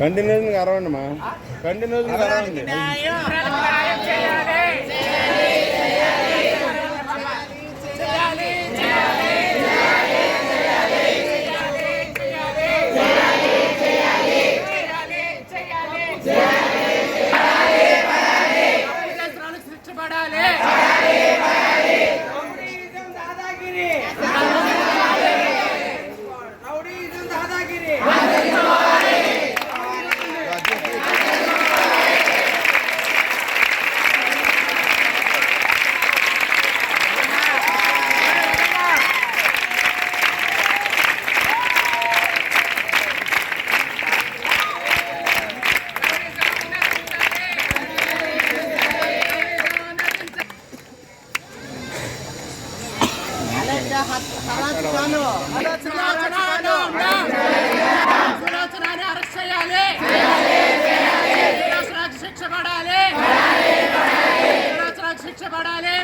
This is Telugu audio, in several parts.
కంటిన్యూస్ అరవండి మా. కంటిన్యూస్ అరవండి. అరెస్ట్ చేయాలి శిక్ష పడాలి శిక్ష పడాలి.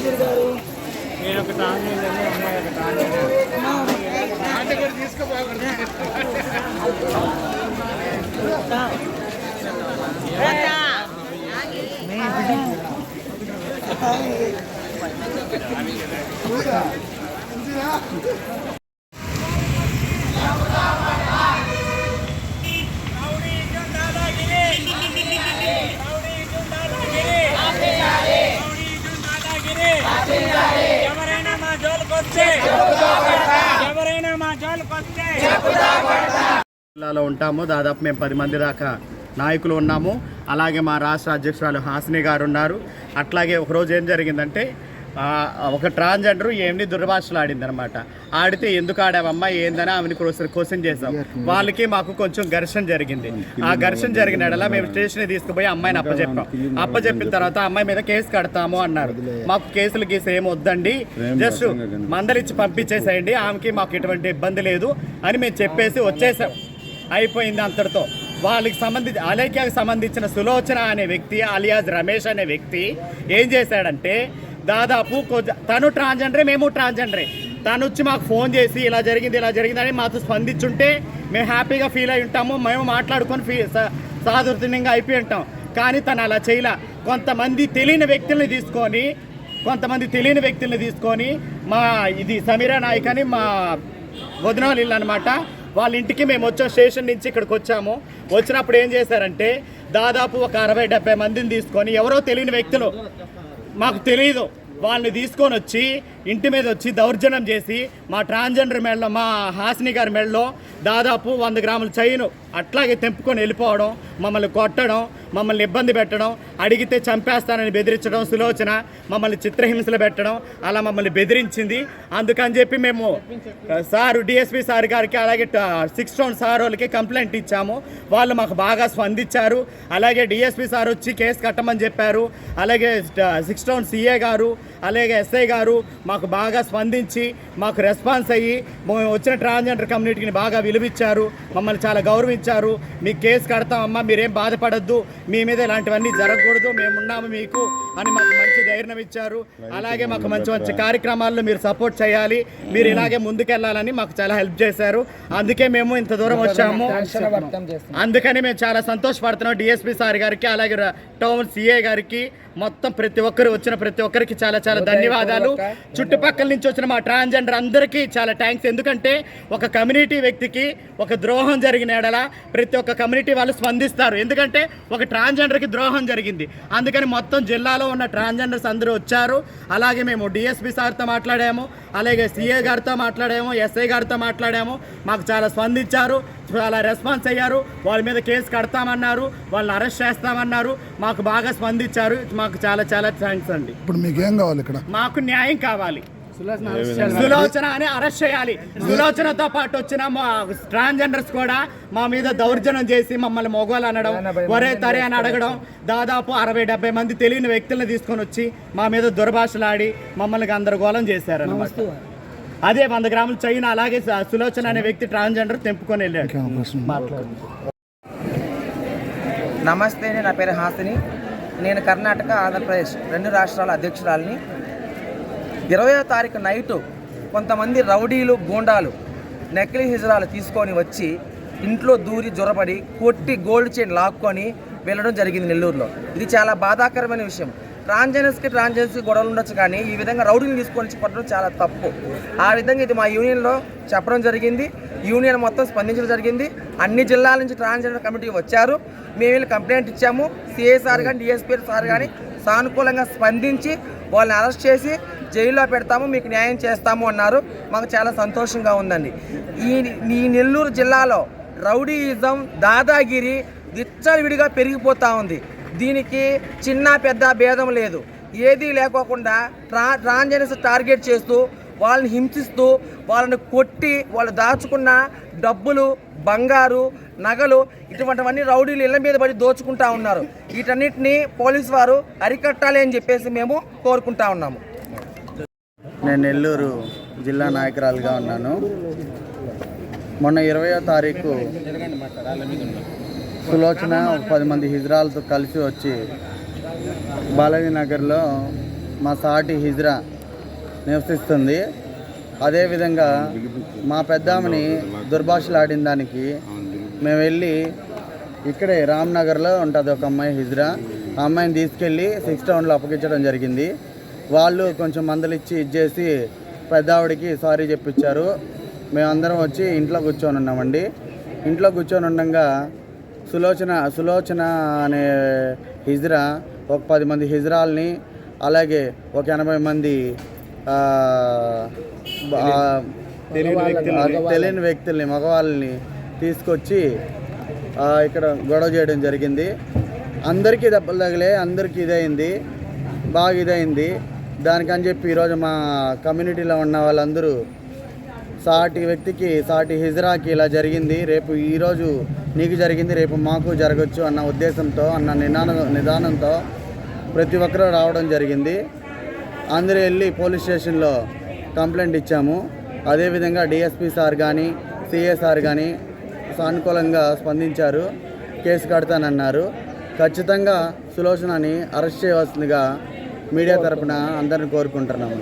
నేను ఒక టాంగ్ అమ్మాయి ఒక టాంగ్ అంటే కూడా తీసుకోపోకూడదు రౌడీయిజం దాదాగిరి రౌడీయిజం దాదాగిరి రౌడీయిజం దాదాగిరి ఎవరైనా మా జోలికి వస్తే ఎవరైనా మా జోలికి వస్తే జిల్లాలో ఉంటాము. దాదాపు మేము పది మంది దాకా నాయకులు ఉన్నాము. అలాగే మా రాష్ట్ర అధ్యక్షురాలు హాసిని గారు ఉన్నారు. అట్లాగే ఒకరోజు ఏం జరిగిందంటే ఒక ట్రాన్స్జెండర్ ఏమి దుర్భాషలు ఆడింది అనమాట ఆడితే ఎందుకు ఆడావమ్మా ఏందని ఆమెను క్వశ్చన్ చేసాం వాళ్ళకి మాకు కొంచెం ఘర్షణ జరిగింది. ఆ ఘర్షణ జరిగిన ఎడల మేము స్టేషన్ తీసుకుపోయి అమ్మాయిని అప్పచెప్పాం అప్పచెప్పిన తర్వాత అమ్మాయి మీద కేసు కడతాము అన్నారు. మాకు కేసులు గీసు ఏం వద్దండి. జస్ట్ మందలిచ్చి పంపించేసేయండి. ఆమెకి మాకు ఎటువంటి ఇబ్బంది లేదు అని మేము చెప్పేసి వచ్చేసాం. అయిపోయింది అంతటితో. వాళ్ళకి సంబంధించి అలేఖ్యకు సంబంధించిన సులోచన అనే వ్యక్తి అలియాజ్ రమేష్ అనే వ్యక్తి ఏం చేశాడంటే దాదాపు కొద్ది తను ట్రాన్స్జెండరే మేము ట్రాన్స్జెండరే తను వచ్చి మాకు ఫోన్ చేసి ఇలా జరిగింది ఇలా జరిగిందని మాతో స్పందించుంటే మేము హ్యాపీగా ఫీల్ అయి ఉంటాము మేము మాట్లాడుకొని ఫీ స- అయిపోయి ఉంటాం. కానీ తను అలా చేయలే. కొంతమంది తెలియని వ్యక్తుల్ని తీసుకొని కొంతమంది తెలియని వ్యక్తుల్ని తీసుకొని మా ఇది సమీరా నాయక్ అని మా వదినాలు ఇల్లు అనమాట వాళ్ళ ఇంటికి మేము వచ్చాం స్టేషన్ నుంచి ఇక్కడికి వచ్చాము. వచ్చినప్పుడు ఏం చేశారంటే దాదాపు ఒక అరవై డెబ్బై మందిని తీసుకొని ఎవరో తెలియని వ్యక్తులు మాకు తెలియదు వాళ్ళని తీసుకొని వచ్చి ఇంటి మీద వచ్చి దౌర్జన్యం చేసి మా ట్రాన్స్జెండర్ మెడలో మా హాసిని గారి మెడలో దాదాపు వంద గ్రాముల చైను అట్లాగే తెంపుకొని వెళ్ళిపోవడం మమ్మల్ని కొట్టడం మమ్మల్ని ఇబ్బంది పెట్టడం అడిగితే చంపేస్తానని బెదిరించడం సులోచన మమ్మల్ని చిత్రహింసలు పెట్టడం అలా మమ్మల్ని బెదిరించింది. అందుకని చెప్పి మేము సారు డిఎస్పి సార్ గారికి అలాగే సిక్స్ టౌన్ సార్ వాళ్ళకి కంప్లైంట్ ఇచ్చాము. వాళ్ళు మాకు బాగా స్పందించారు. అలాగే డిఎస్పి సార్ వచ్చి కేసు కట్టమని చెప్పారు. అలాగే సిక్స్ టౌన్ సిఏ గారు అలాగే ఎస్ఐ గారు మాకు బాగా స్పందించి మాకు రెస్పాన్స్ అయ్యి మేము వచ్చిన ట్రాన్స్జెండర్ కమ్యూనిటీని బాగా విలువిచ్చారు మమ్మల్ని చాలా గౌరవించారు. మీకు కేసు కడతామమ్మా మీరేం బాధపడద్దు. మీ మీద ఇలాంటివన్నీ జరగకూడదు. మేము ఉన్నాము మీకు అని మాకు మంచి ధైర్యం ఇచ్చారు. అలాగే మాకు మంచి మంచి కార్యక్రమాల్లో మీరు సపోర్ట్ చేయాలి. మీరు ఇలాగే ముందుకెళ్ళాలని మాకు చాలా హెల్ప్ చేశారు. అందుకే మేము ఇంత దూరం వచ్చాము. అందుకని మేము చాలా సంతోషపడుతున్నాం డిఎస్పీ సార్ గారికి అలాగే టౌన్ సిఏ గారికి మొత్తం ప్రతి ఒక్కరు వచ్చిన ప్రతి ఒక్కరికి చాలా చాలా ధన్యవాదాలు. చుట్టుపక్కల నుంచి వచ్చిన మా ట్రాన్స్జెండర్ అందరికీ చాలా థ్యాంక్స్. ఎందుకంటే ఒక కమ్యూనిటీ వ్యక్తికి ఒక ద్రోహం జరిగిన ఎడల ప్రతి ఒక్క కమ్యూనిటీ వాళ్ళు స్పందిస్తారు. ఎందుకంటే ఒక ట్రాన్స్జెండర్కి ద్రోహం జరిగింది. అందుకని మొత్తం జిల్లాలో ఉన్న ట్రాన్స్జెండర్స్ అందరూ వచ్చారు. అలాగే మేము డిఎస్పీ సార్తో మాట్లాడాము. అలాగే సిఏ గారితో మాట్లాడాము ఎస్ఐ గారితో మాట్లాడాము. మాకు చాలా స్పందించారు చాలా రెస్పాన్స్ అయ్యారు. వాళ్ళ మీద కేసు కడతామన్నారు వాళ్ళని అరెస్ట్ చేస్తామన్నారు. మాకు బాగా స్పందించారు. మాకు చాలా చాలా థ్యాంక్స్ అండి. ఇప్పుడు మీకు ఏం కావాలి ఇక్కడ? మాకు న్యాయం కావాలి. సులోచన అని అరెస్ట్ చేయాలి. సులోచనతో పాటు వచ్చిన మా ట్రాన్స్జెండర్స్ కూడా మా మీద దౌర్జన్యం చేసి మమ్మల్ని మొగోలు అనడం ఒరే తరే అని అడగడం దాదాపు అరవై డెబ్బై మంది తెలియని వ్యక్తులను తీసుకొని వచ్చి మా మీద దుర్భాషలాడి మమ్మల్ని గందరగోళం చేశారు అదే వంద గ్రాముల చైనా అలాగే సులోచన అనే వ్యక్తి ట్రాన్స్జెండర్ తెంపుకొని వెళ్ళాడు. నమస్తే నా పేరు హాసిని. నేను కర్ణాటక ఆంధ్రప్రదేశ్ రెండు రాష్ట్రాల అధ్యక్షురాలిని. ఇరవయో తారీఖు నైటు కొంతమంది రౌడీలు గూండాలు నకిలీ హిజరాలు తీసుకొని వచ్చి ఇంట్లో దూరి జొరబడి కొట్టి గోల్డ్ చైన్ లాక్కొని వెళ్ళడం జరిగింది నెల్లూరులో. ఇది చాలా బాధాకరమైన విషయం. ట్రాన్జెండర్స్కి ట్రాన్జెండర్స్కి గొడవలు ఉండొచ్చు కానీ ఈ విధంగా రౌడీని తీసుకొని వచ్చి కొట్టడం చాలా తప్పు. ఆ విధంగా ఇది మా యూనియన్లో చెప్పడం జరిగింది. యూనియన్ మొత్తం స్పందించడం జరిగింది. అన్ని జిల్లాల నుంచి ట్రాన్స్జెండర్ కమిటీ వచ్చారు. మేము వెళ్ళి కంప్లైంట్ ఇచ్చాము. సిఏ సార్ కానీ డిఎస్పీ సార్ కానీ సానుకూలంగా స్పందించి వాళ్ళని అరెస్ట్ చేసి జైల్లో పెడతాము మీకు న్యాయం చేస్తాము అన్నారు. మాకు చాలా సంతోషంగా ఉందండి. ఈ ఈ నెల్లూరు జిల్లాలో రౌడీయిజం దాదాగిరి విచ్చలవిడిగా పెరిగిపోతూ ఉంది. దీనికి చిన్న పెద్ద భేదం లేదు. ఏదీ లేకోకుండా ట్రా ట్రాన్జెన్స్ టార్గెట్ చేస్తూ వాళ్ళని హింసిస్తూ వాళ్ళని కొట్టి వాళ్ళు దాచుకున్న డబ్బులు బంగారు నగలు ఇటువంటివన్నీ రౌడీలు ఇళ్ళ మీద పడి దోచుకుంటా ఉన్నారు. వీటన్నిటిని పోలీసు వారు అరికట్టాలి అని చెప్పేసి మేము కోరుకుంటా ఉన్నాము. నేను నెల్లూరు జిల్లా నాయకురాలుగా ఉన్నాను. మొన్న ఇరవయో తారీఖు సులోచన పది మంది హిజ్రాలతో కలిసి వచ్చి బాలాజీ నగర్లో మా సాటి హిజ్రా నివసిస్తుంది. అదేవిధంగా మా పెద్దామని దుర్భాషలాడిన దానికి మేము వెళ్ళి ఇక్కడే రామ్నగర్లో ఉంటుంది ఒక అమ్మాయి హిజ్రా. ఆ అమ్మాయిని తీసుకెళ్ళి సిక్స్ టౌన్లో అప్పగించడం జరిగింది. వాళ్ళు కొంచెం మందలిచ్చి ఇచ్చేసి పెద్దావిడికి సారీ చెప్పించారు. మేమందరం వచ్చి ఇంట్లో కూర్చొని ఉన్నామండి. ఇంట్లో కూర్చొని ఉండగా సులోచన సులోచన అనే హిజ్రా ఒక పది మంది హిజ్రాల్ని అలాగే ఒక ఎనభై మంది తెలియని వ్యక్తుల్ని. మగవాళ్ళని తీసుకొచ్చి ఇక్కడ గొడవ చేయడం జరిగింది. అందరికీ దెబ్బలు తగిలే అందరికీ ఇదైంది బాగా ఇదైంది దానికని చెప్పి ఈరోజు మా కమ్యూనిటీలో ఉన్న వాళ్ళందరూ సాటి వ్యక్తికి సాటి హిజ్రాకి ఇలా జరిగింది. రేపు ఈరోజు నీకు జరిగింది రేపు మాకు జరగచ్చు అన్న ఉద్దేశంతో అన్న నిదాన నిదానంతో ప్రతి ఒక్కరూ రావడం జరిగింది. అందరూ వెళ్ళి పోలీస్ స్టేషన్లో కంప్లైంట్ ఇచ్చాము. అదేవిధంగా డిఎస్పి సార్ కానీ సిఎస్ఆర్ కానీ సానుకూలంగా స్పందించారు. కేసు కడతానన్నారు. ఖచ్చితంగా సులోచనని అరెస్ట్ చేయవలసిందిగా మీడియా తరపున అందరిని కోరుకుంటున్నాము.